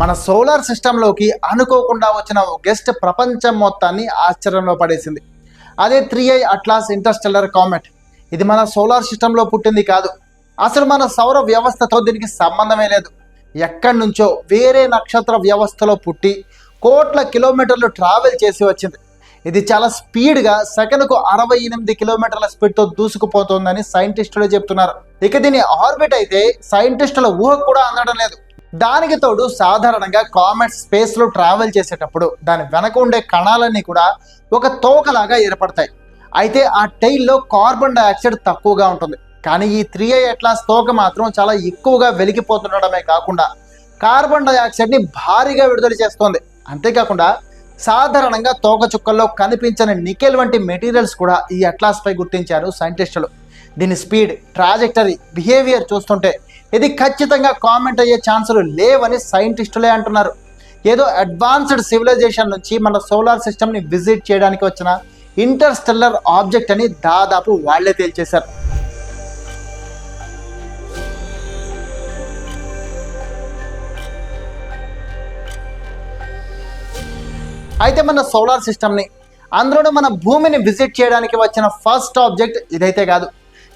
మన సోలార్ సిస్టంలోకి అనుకోకుండా వచ్చిన ఓ గెస్ట్ ప్రపంచం మొత్తాన్ని ఆశ్చర్యంలో పడేసింది. అదే three I Atlas interstellar comet. ఇది మన సోలార్ సిస్టంలో పుట్టింది కాదు. అసలు మన సౌర వ్యవస్థతో దీనికి సంబంధమే లేదు. ఎక్కడి నుంచో వేరే నక్షత్ర వ్యవస్థలో పుట్టి కోట్ల కిలోమీటర్లు ట్రావెల్ చేసి వచ్చింది. ఇది చాలా స్పీడ్గా సెకనుకు అరవై ఎనిమిది కిలోమీటర్ల స్పీడ్తో దూసుకుపోతోందని సైంటిస్టులు చెప్తున్నారు. ఇక దీని ఆర్బిట్ అయితే సైంటిస్టుల ఊహకు కూడా అందడం లేదు. దానికి తోడు సాధారణంగా కామెట్ స్పేస్లో ట్రావెల్ చేసేటప్పుడు దాని వెనక ఉండే కణాలన్నీ కూడా ఒక తోకలాగా ఏర్పడతాయి. అయితే ఆ టైల్లో కార్బన్ డైఆక్సైడ్ తక్కువగా ఉంటుంది. కానీ ఈ త్రీ ఐ అట్లాస్ తోక మాత్రం చాలా ఎక్కువగా వెలిగిపోతుండడమే కాకుండా కార్బన్ డైఆక్సైడ్ని భారీగా విడుదల చేస్తోంది. అంతేకాకుండా సాధారణంగా తోక చుక్కల్లో కనిపించని నికెల్ వంటి మెటీరియల్స్ కూడా ఈ అట్లాస్పై గుర్తించారు సైంటిస్టులు. దీని స్పీడ్ ట్రాజెక్టరీ బిహేవియర్ చూస్తుంటే ఇది ఖచ్చితంగా కామెంట్ అయ్యే ఛాన్సులు లేవని సైంటిస్టులే అంటున్నారు. ఏదో అడ్వాన్స్డ్ సివిలైజేషన్ నుంచి మన సోలార్ సిస్టమ్ని విజిట్ చేయడానికి వచ్చిన ఇంటర్స్టెల్లర్ ఆబ్జెక్ట్ అని దాదాపు వాళ్ళే తేల్చేశారు. అయితే మన సోలార్ సిస్టమ్ని అందులోనూ మన భూమిని విజిట్ చేయడానికి వచ్చిన ఫస్ట్ ఆబ్జెక్ట్ ఇదైతే కాదు.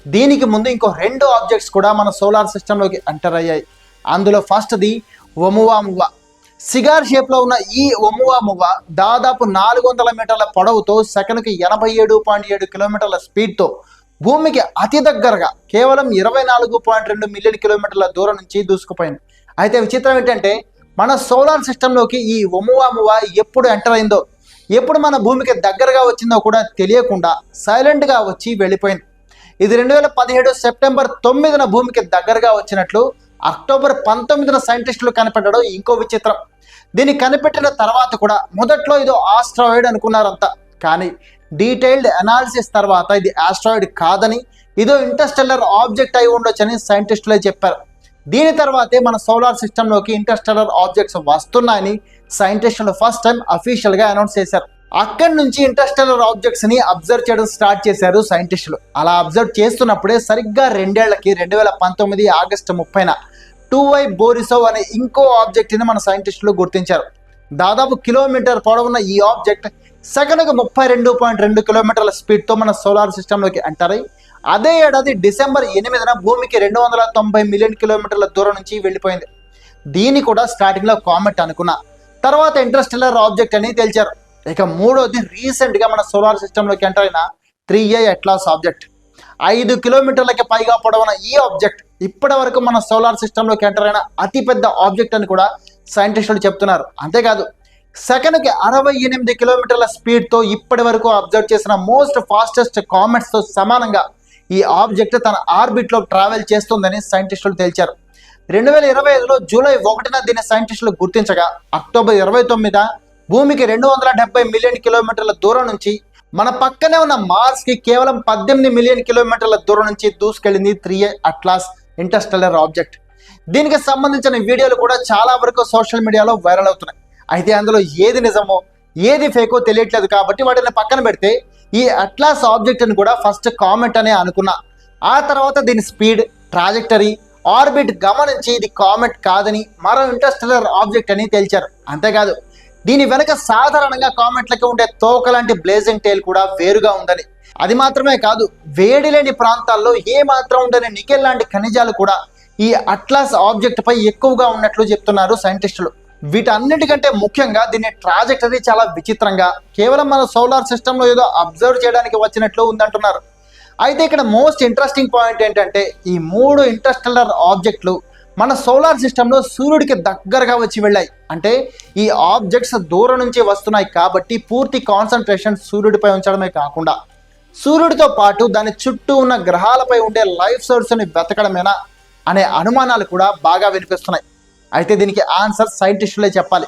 దీనికి ముందు ఇంకో రెండు ఆబ్జెక్ట్స్ కూడా మన సోలార్ సిస్టంలోకి ఎంటర్ అయ్యాయి. అందులో ఫస్ట్ది ఒమువామువ్వ సిగార్ షేప్లో ఉన్న ఈ ఒమువామువ్వ దాదాపు నాలుగు వందల మీటర్ల పొడవుతో సెకనుకి ఎనభై ఏడు పాయింట్ ఏడు కిలోమీటర్ల స్పీడ్తో భూమికి అతి దగ్గరగా కేవలం ఇరవై నాలుగు పాయింట్ రెండు మిలియన్ కిలోమీటర్ల దూరం నుంచి దూసుకుపోయింది. అయితే విచిత్రం ఏంటంటే మన సోలార్ సిస్టంలోకి ఈ ఒమువామువా ఎప్పుడు ఎంటర్ అయిందో ఎప్పుడు మన భూమికి దగ్గరగా వచ్చిందో కూడా తెలియకుండా సైలెంట్గా వచ్చి వెళ్ళిపోయింది. ఇది రెండు వేల పదిహేడు సెప్టెంబర్ తొమ్మిదిన భూమికి దగ్గరగా వచ్చినట్లు అక్టోబర్ పంతొమ్మిదిన సైంటిస్టులు కనిపెట్టడం ఇంకో విచిత్రం. దీన్ని కనిపెట్టిన తర్వాత కూడా మొదట్లో ఇదో ఆస్ట్రాయిడ్ అనుకున్నారంతా కానీ డీటెయిల్డ్ అనాలిసిస్ తర్వాత ఇది ఆస్ట్రాయిడ్ కాదని ఇదో ఇంటర్స్టెల్లర్ ఆబ్జెక్ట్ అయి ఉండొచ్చని సైంటిస్టులే చెప్పారు. దీని తర్వాతే మన సోలార్ సిస్టంలోకి ఇంటర్స్టెల్లర్ ఆబ్జెక్ట్స్ వస్తున్నాయని సైంటిస్టులు ఫస్ట్ టైం అఫీషియల్గా అనౌన్స్ చేశారు. అక్కడి నుంచి ఇంటర్స్టెల్లర్ ఆబ్జెక్ట్స్ని అబ్జర్వ్ చేయడం స్టార్ట్ చేశారు సైంటిస్టులు. అలా అబ్జర్వ్ చేస్తున్నప్పుడే సరిగ్గా రెండేళ్ళకి రెండు వేల పంతొమ్మిది ఆగస్టు ముప్పైన టూ వై బోరిసోవ్ అనే ఇంకో ఆబ్జెక్ట్ని మన సైంటిస్టులు గుర్తించారు. దాదాపు కిలోమీటర్ పొడవున్న ఈ ఆబ్జెక్ట్ సెకండ్కు ముప్పై రెండు పాయింట్ రెండు కిలోమీటర్ల స్పీడ్తో మన సోలార్ సిస్టంలోకి ఎంటర్ అయ్యి అదే ఏడాది డిసెంబర్ ఎనిమిదిన భూమికి రెండు వందల తొంభై మిలియన్ కిలోమీటర్ల దూరం నుంచి వెళ్ళిపోయింది. దీన్ని కూడా స్టార్టింగ్లో కామెట్ అనుకున్నా. తర్వాత ఇంటర్స్టెల్లర్ ఆబ్జెక్ట్ అని తేల్చారు. ఇక మూడోది రీసెంట్గా మన సోలార్ సిస్టంలోకి ఎంటర్ అయిన త్రీ ఏ అట్లాస్ ఆబ్జెక్ట్. ఐదు కిలోమీటర్లకి పైగా పొడవున ఈ ఆబ్జెక్ట్ ఇప్పటి వరకు మన సోలార్ సిస్టంలోకి ఎంటర్ అయిన అతిపెద్ద ఆబ్జెక్ట్ అని కూడా సైంటిస్టులు చెప్తున్నారు. అంతేకాదు సెకండ్కి అరవై ఎనిమిది కిలోమీటర్ల స్పీడ్తో ఇప్పటి వరకు అబ్జర్వ్ చేసిన మోస్ట్ ఫాస్టెస్ట్ కామెంట్స్తో సమానంగా ఈ ఆబ్జెక్ట్ తన ఆర్బిట్లో ట్రావెల్ చేస్తుందని సైంటిస్టులు తేల్చారు. రెండు వేల ఇరవై ఐదులో జూలై ఒకటిన దీన్ని సైంటిస్టులు గుర్తించగా అక్టోబర్ ఇరవై తొమ్మిద భూమికి రెండు వందల డెబ్బై మిలియన్ కిలోమీటర్ల దూరం నుంచి మన పక్కనే ఉన్న మార్స్కి కేవలం పద్దెనిమిది మిలియన్ కిలోమీటర్ల దూరం నుంచి దూసుకెళ్ళింది త్రీ అట్లాస్ ఇంటర్స్టెల్లర్ ఆబ్జెక్ట్. దీనికి సంబంధించిన వీడియోలు కూడా చాలా వరకు సోషల్ మీడియాలో వైరల్ అవుతున్నాయి. అయితే అందులో ఏది నిజమో ఏది ఫేకో తెలియట్లేదు కాబట్టి వాటిని పక్కన పెడితే ఈ అట్లాస్ ఆబ్జెక్ట్ అని కూడా ఫస్ట్ కామెంట్ అనే అనుకున్నా. ఆ తర్వాత దీని స్పీడ్ ట్రాజెక్టరీ ఆర్బిట్ గమనించి ఇది కామెంట్ కాదని మరో ఇంటర్స్టెల్లర్ ఆబ్జెక్ట్ అని తేల్చారు. అంతేకాదు దీని వెనక సాధారణంగా కామెంట్లకి ఉండే తోక లాంటి బ్లేజింగ్ టైల్ కూడా వేరుగా ఉందని. అది మాత్రమే కాదు వేడి లేని ప్రాంతాల్లో ఏ మాత్రం ఉండని నికెల్ లాంటి ఖనిజాలు కూడా ఈ అట్లాస్ ఆబ్జెక్ట్ పై ఎక్కువగా ఉన్నట్లు చెప్తున్నారు సైంటిస్టులు వీటన్నిటికంటే ముఖ్యంగా దీని ట్రాజెక్టరీ చాలా విచిత్రంగా కేవలం మన సోలార్ సిస్టంలో ఏదో అబ్జర్వ్ చేయడానికి వచ్చినట్లు ఉందంటున్నారు. అయితే ఇక్కడ మోస్ట్ ఇంట్రెస్టింగ్ పాయింట్ ఏంటంటే ఈ మూడు ఇంటర్స్టెల్లర్ ఆబ్జెక్టులు మన సోలార్ సిస్టంలో సూర్యుడికి దగ్గరగా వచ్చి వెళ్ళాయి. అంటే ఈ ఆబ్జెక్ట్స్ దూరం నుంచి వస్తున్నాయి కాబట్టి పూర్తి కాన్సన్ట్రేషన్ సూర్యుడిపై ఉంచడమే కాకుండా. సూర్యుడితో పాటు దాని చుట్టూ ఉన్న గ్రహాలపై ఉండే లైఫ్ సోర్స్ని వెతకడమేనా అనే అనుమానాలు కూడా బాగా వినిపిస్తున్నాయి. అయితే దీనికి ఆన్సర్ సైంటిస్టులే చెప్పాలి.